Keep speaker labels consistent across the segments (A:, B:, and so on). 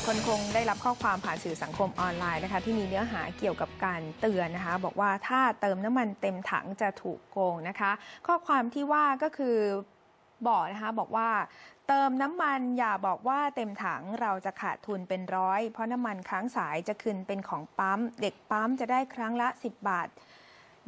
A: ายคนคงได้รับข้อความผ่านสื่อสังคมออนไลน์นะคะ ที่มีเนื้อหาเกี่ยวกับการเตือนนะคะ บอกว่าถ้าเติมน้ำมันเต็มถังจะถูกโกงนะคะ ข้อความที่ว่าก็คือบอกนะคะบอกว่าเติมน้ำมันอย่าบอกว่าเต็มถังเราจะขาดทุนเป็นร้อย เพราะน้ำมันค้างสายจะคืนเป็นของปั๊ม เด็กปั๊มจะได้ครั้งละ 10 บาท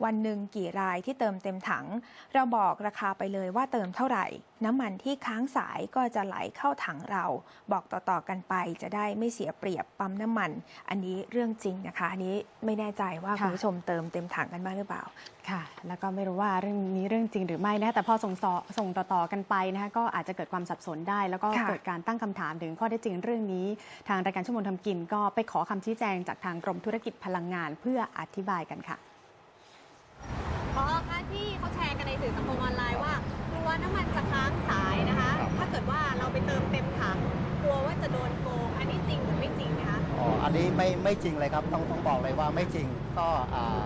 A: วันหนึ่งกี่รายที่เติมเต็มถัง เราบอกราคาไปเลยว่าเติมเท่าไหร่ น้ำมันที่ค้างสายก็จะไหลเข้าถังเรา บอกต่อๆกันไปจะได้ไม่เสียเปรียบปั๊มน้ำมัน อันนี้เรื่องจริงนะคะ อันนี้ไม่แน่ใจว่า
B: ค่ะ
A: คุณผู้ชมเติมเต็มถังกันบ้างหรือเปล่า
B: ค่ะ แล้วก็ไม่รู้ว่าเรื่องนี้เรื่องจริงหรือไม่นะคะแต่พอส่งต่อส่งต่อๆกันไปนะคะก็อาจจะเกิดความสับสนได้ แล้วก็
A: ค่ะ
B: เกิดการตั้งคำถามถึงข้อเท็จจริงเรื่องนี้ ทางรายการชั่วโมงทำกินก็ไปขอคำชี้แจงจากทางกรมธุรกิจพลังงานเพื่ออธิบายกันค่ะ
C: พอคะ ที่เขาแชร์กันในสื่อสังคมออนไลน์ว่ากลัวน้ำมันจะค้างสายนะคะ ถ้าเกิดว่าเราไปเติมเต็มถังกลัวว่าจะโดนโกง อันนี้จริงหรือไม่จริงนะคะ
D: อ๋ออันนี้ไม่ไม่จริงเลยครับต้องต้องบอกเลยว่าไม่จริงก็อ่า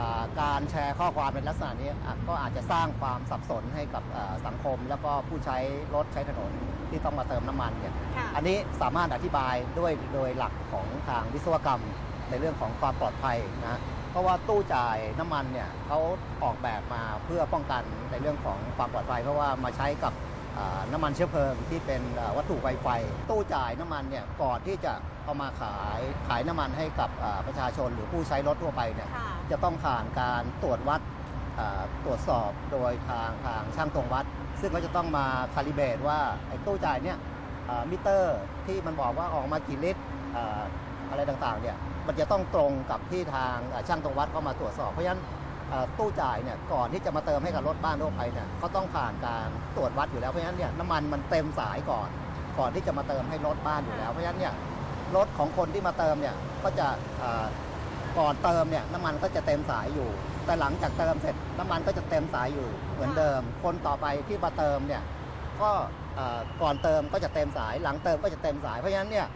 D: อ่าการแชร์ข้อความเป็นลักษณะนี้อะก็อาจจะสร้างความสับสนให้กับอ่าสังคม แล้วก็ผู้ใช้รถใช้ถนนที่ต้องมาเติมน้ำมันเนี่ย
C: ค่ะ
D: อันนี้สามารถอธิบายด้วยโดยหลักของทางวิศวกรรมในเรื่องของความปลอดภัยนะ เพราะว่าตู้จ่ายน้ำมันเนี่ยเขาออกแบบมาเพื่อป้องกันในเรื่องของความปลอดภัยเพราะว่ามาใช้กับอ่าน้ำมันเชื้อเพลิงที่เป็นอ่าวัตถุไวไฟ ตู้จ่ายน้ำมันเนี่ยก่อนที่จะเอามาขายขายน้ำมันให้กับอ่าประชาชนหรือผู้ใช้รถทั่วไปเนี่ย
C: ค่ะ
D: จะต้องผ่านการตรวจวัดอ่าตรวจสอบโดยทางทางช่างตรงวัด ซึ่งก็จะต้องมาคาลิเบรตว่าไอ้ตู้จ่ายเนี่ยอ่ามิเตอร์ที่มันบอกว่าออกมากี่ลิตรอ่าอะไรต่างๆเนี่ย มันจะต้องตรงกับที่ทางช่างตรงวัดเข้ามาตรวจสอบ เพราะฉะนั้นตู้จ่ายเนี่ยก่อนที่จะมาเติมให้กับรถบ้านทั่วไปเนี่ยก็ต้องผ่านการตรวจวัดอยู่แล้วเพราะฉะนั้นเนี่ยน้ำมันมันเต็มสายก่อน ก่อนที่จะมาเติมให้รถบ้านอยู่แล้ว เพราะฉะนั้นเนี่ยรถของคนที่มาเติมเนี่ยก็จะอ่าก่อนเติมเนี่ยน้ำมันก็จะเต็มสายอยู่ แต่หลังจากเติมเสร็จน้ำมันก็จะเต็มสายอยู่เหมือนเดิม คนต่อไปที่มาเติมเนี่ยก่อก่อนเติมก็จะเต็มสายหลังเติมก็จะเต็มสายเพราะฉะนั้นเนี่ย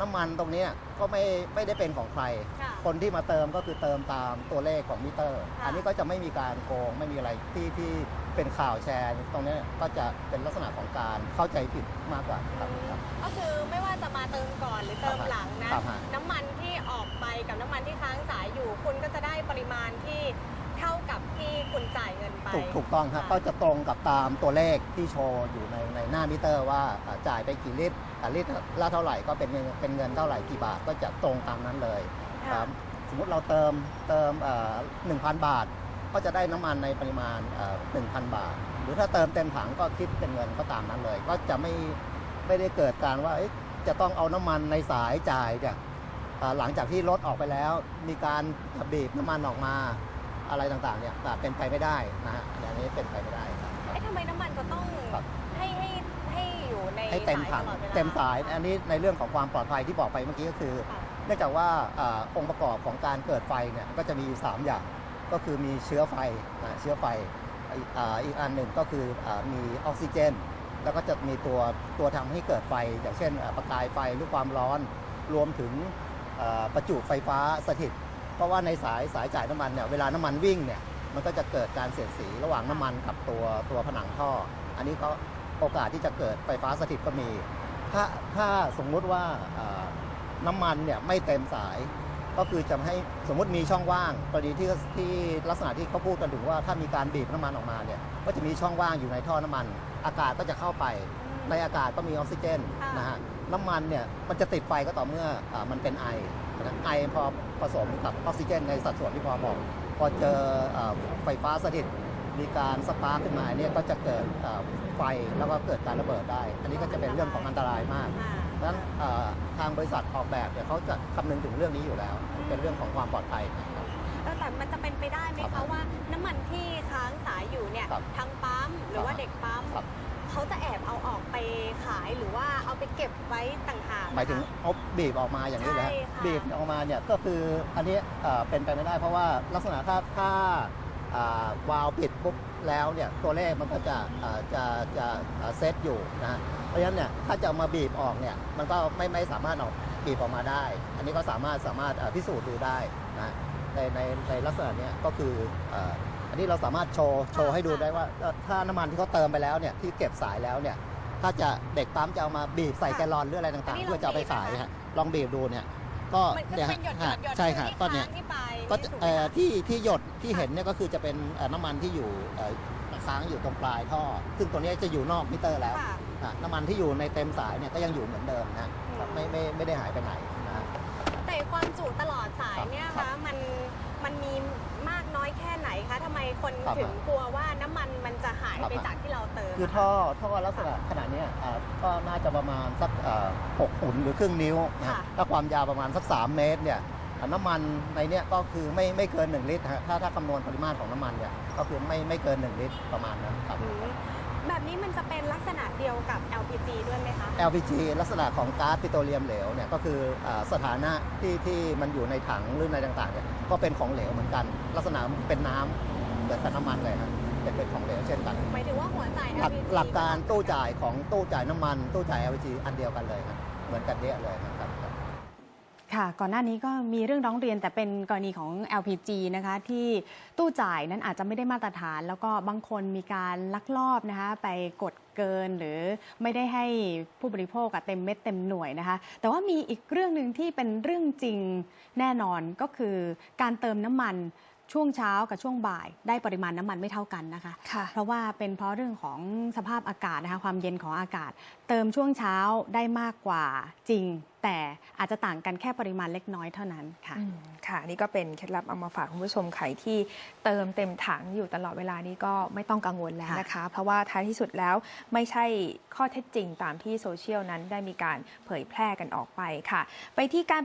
D: น้ำมันตรงเนี้ยก็ไม่ไม่ได้เป็นของใคร
C: ค่ะ
D: คนที่มาเติมก็คือเติมตามตัวเลขของมิเตอร์
C: ค่ะ
D: อันนี้ก็จะไม่มีการโกงไม่มีอะไรที่ที่เป็นข่าวแชร์ ตรงเนี้ยก็จะเป็นลักษณะของการเข้าใจผิดมากกว่าครับครับ
C: ก็คือไม่ว่าจะมาเติมก่อนหรือเติมหลังนะ
D: ครับฮะ
C: น้ำมันที่ออกไปกับน้ำมันที่ค้างสายอยู่ คุณก็จะได้ปริมาณที่ เท่ากับที่คุณจ่ายเงินไป
D: ถูกถูกต้องครับ
C: ค่ะ
D: ก็จะตรงกับตามตัวเลขที่โชว์อยู่ในในหน้ามิเตอร์ว่าอ่าจ่ายไปกี่ลิตรอ่าลิตรละเท่าไหร่ก็เป็นเงินเป็นเงินเท่าไหร่กี่บาทก็จะตรงตามนั้นเลยค
C: ค่ะ
D: รับสมมุติเราเติมเติมหนึ่งพันบาท ก็จะได้น้ำมันในปริมาณหนึ่งพันบาท หรือถ้าเติมเต็มถังก็คิดเป็นเงินก็ตามนั้นเลย ก็จะไม่ไม่ได้เกิดการว่าเอ๊ะจะต้องเอาน้ำมันในสายจ่ายเนี่ยอ่าหลังจากที่รถออกไปแล้ว มีการบีบน้ำมันออกมา อะไรต่างๆเนี่ยแต่เป็นไปไม่ได้นะฮะอันนี้เป็นไปไม่ได้ครับ
C: เอ๊ะทำไมน้ำมันจะต้อง
D: ครับ
C: ให้ให้ให้อยู่ใน
D: ให้เต็ม
C: สาย
D: ถัง
C: ตลอดวลา
D: เต็มสายอันนี้ในเรื่องของความปลอดภัยที่บอกไปเมื่อกี้ก็คือ
C: ค่ะ
D: เนื่องจากว่าอาองค์ประกอบของการเกิดไฟเนี่ยก็จะมี3อย่าง ก็คือมีเชื้อไฟนะเชื้อไฟอีกอาอีกอันหนึ่งก็คืออามีออกซิเจน แล้วก็จะมีตัวตัวทำให้เกิดไฟ อย่างเช่นอ่าประกายไฟหรือความร้อน รวมถึงอ่าประจุไฟฟ้าสถิต เพราะว่าในสายสายจ่ายน้ำมันเนี่ยเวลาน้ำมันวิ่งเนี่ยมันก็จะเกิดการเสียดสีระหว่างน้ำมันกับตัวตัวผนังท่อ อันนี้ก็โอกาสที่จะเกิดไฟฟ้าสถิตก็มี ถ้าถ้าสมมุติว่าน้ำมันเนี่ยไม่เต็มสาย ก็คือจะให้สมมติมีช่องว่างกรณีที่ที่ลักษณะที่เขาพูดกันถึงว่าถ้ามีการบีบน้ำมันออกมาเนี่ยก็จะมีช่องว่างอยู่ในท่อน้ำมัน อากาศก็จะเข้าไป ในอากาศก็มีออกซิเจนนะฮะ น้ำมันเนี่ยมันจะติดไฟก็ต่อเมื่ออามันเป็นไอนะไอพอผสมกับออกซิเจนในสัดส่วนที่พอบอกพอเจออ่าไฟฟ้าสถิตมีการสปาร์คขึ้นมาเนี่ยก็จะเกิดอ่าไฟแล้วก็เกิดการระเบิดได้ อันนี้ก็จะเป็นเรื่องของอันตรายมาก
C: ค่ะ
D: ดังนั้นอ่าทางบริษัทออกแบบเนี่ยเขาจะคำนึงถึงเรื่องนี้อยู่แล้ว เป็นเรื่องของความปลอดภัยนะครับ
C: เออแต่มันจะเป็นไปได้ไหม
D: ครั
C: คะ
D: บ
C: ว่าน้ำมันที่ค้างสายอยู่เนี่ย
D: ครับ
C: ทางปั๊มหรือว่า
D: ครับ
C: เด็กปั๊ม
D: ครับ
C: เขาจะแอบเอาออกไปขายหรือว่าเอาไปเก็บไว้ต่างหาก
D: หมายถึง
C: นะคะ
D: เอาบีบออกมาอย่างนี้นะฮะ
C: ใช่ค่ะ
D: บีบออกมาเนี่ยก็คืออันนี้เอ่อเป็นไปไม่ได้ เพราะว่าลักษณะถ้าถ้าอ่าวาล์วปิดปุ๊บแล้วเนี่ยตัวเลขมันก็จะอ่าจะจะอ่าเซตอยู่นะฮะเพราะฉะนั้นเนี่ยถ้าจะเอามาบีบออกเนี่ยมันก็ไม่ไม่สามารถออกบีบออกมาได้ อันนี้ก็สามารถสามารถอ่าพิสูจน์ดูได้นะฮะในในในลักษณะเนี้ยก็คืออ่าอั นนี้เราสามารถโชว์โชว์ให้ดูได้ว่าเอ่อถ้าน้ำมันที่เขาเติมไปแล้วเนี่ยที่เก็บสายแล้วเนี่ยถ้าจะเด็กปั๊มจะเอามาบีบใส่แกลลอนหรืออะไรต่างๆเพื่อจะเอาไปขายฮะลองบีบดูเนี่ยก็
C: มันก็
D: เนี่ย
C: เป็นหยดหย
D: ฮะ
C: ดหยด
D: ใช่ค่ะ
C: ที่
D: ก็เนี่ย
C: ค้างที่ปลาย
D: ก็
C: นี่ถูไหม
D: เอ่อ
C: คะ
D: ที่ที่หยดที่เห็นเนี่ยก็คือจะเป็นเอ่อน้ำมันที่อยู่เอ่อค้างอยู่ตรงปลายท่อ ซึ่งตัวเนี้ยจะอยู่นอกมิเตอร์แล้ว
C: ค่ะ
D: อะน้ำมันที่อยู่ในเต็มสายเนี่ยก็ยังอยู่เหมือนเดิมนะ
C: อืม
D: ไม่ไม่ไม่ได้หายไปไหนนะ
C: แต่ความจุตลอดสายเนี่ย
D: ครั
C: คะ
D: บ
C: มันมันมี มากน้อยแค่ไหนคะทำไมคน
D: ครับ
C: ถึงกลัวว่าน้ำมันมันจะหาย
D: ครับ
C: ไปจากที่เราเติม
D: คือท่อท่อลักษณะขนาดเนี้ยอ่าก็น่าจะประมาณสักเอ่อหกหุ่นหรือครึ่งนิ้วนะ
C: ค่ะ
D: ถ้าความยาวประมาณสัก 3 เมตรเนี่ยอ่าน้ำมันในเนี้ยก็คือไม่ไม่เกิน 1 ลิตรฮะถ้าถ้าคำนวณปริมาตรของน้ำมันเนี่ยก็คือไม่ไม่เกิน 1 ลิตรประมาณนั้นครับ
C: อืม แบบนี้มันจะเป็นลักษณะเดียวกับ LPG ด้วยไหมคะ
D: LPG ลักษณะของก๊าซปิโตรเลียมเหลวเนี่ยก็คืออาสถานะที่ที่มันอยู่ในถังหรือในต่างๆเนี่ยก็เป็นของเหลวเหมือนกัน ลักษณะเป็นน้ำเหมือนกับน้ำมันเลยฮะเป็นเป็นของเหลวเช่นกัน
C: หมายถึงว่าหัวจ่าย
D: หลัก
C: LPG
D: หลักการตู้จ่ายของตู้จ่ายน้ำมัน ตู้จ่าย LPG อันเดียวกันเลยครับเหมือนกันเดะเลยนะครับ ค่ะ
B: ก่อนหน้านี้ก็มีเรื่องร้องเรียนแต่เป็นกรณีของ LPG นะคะที่ตู้จ่ายนั้นอาจจะไม่ได้มาตรฐาน แล้วก็บางคนมีการลักลอบนะคะไปกดเกินหรือไม่ได้ให้ผู้บริโภคเต็มเม็ดเต็มหน่วยนะคะ แต่ว่ามีอีกเรื่องหนึ่งที่เป็นเรื่องจริงแน่นอนก็คือการเติมน้ำมัน ช่วงเช้ากับช่วงบ่ายได้ปริมาณน้ำมันไม่เท่ากันนะคะ
A: ค่ะ
B: เพราะว่าเป็นเพราะเรื่องของสภาพอากาศนะคะความเย็นของอากาศ เติมช่วงเช้าได้มากกว่าจริง แต่อาจจะต่างกันแค่ปริมาณเล็กน้อยเท่านั้นค่ะ
A: อืมค่ะนี่ก็เป็นเคล็ดลับเอามาฝากคุณผู้ชมใครที่เติมเต็มถังอยู่ตลอดเวลานี้ก็ไม่ต้องกังวลแล้ว
B: ค่ะ
A: นะคะ เพราะว่าท้ายที่สุดแล้วไม่ใช่ข้อเท็จจริงตามที่โซเชียลนั้นได้มีการเผยแพร่กันออกไปค่ะ ไปที่การ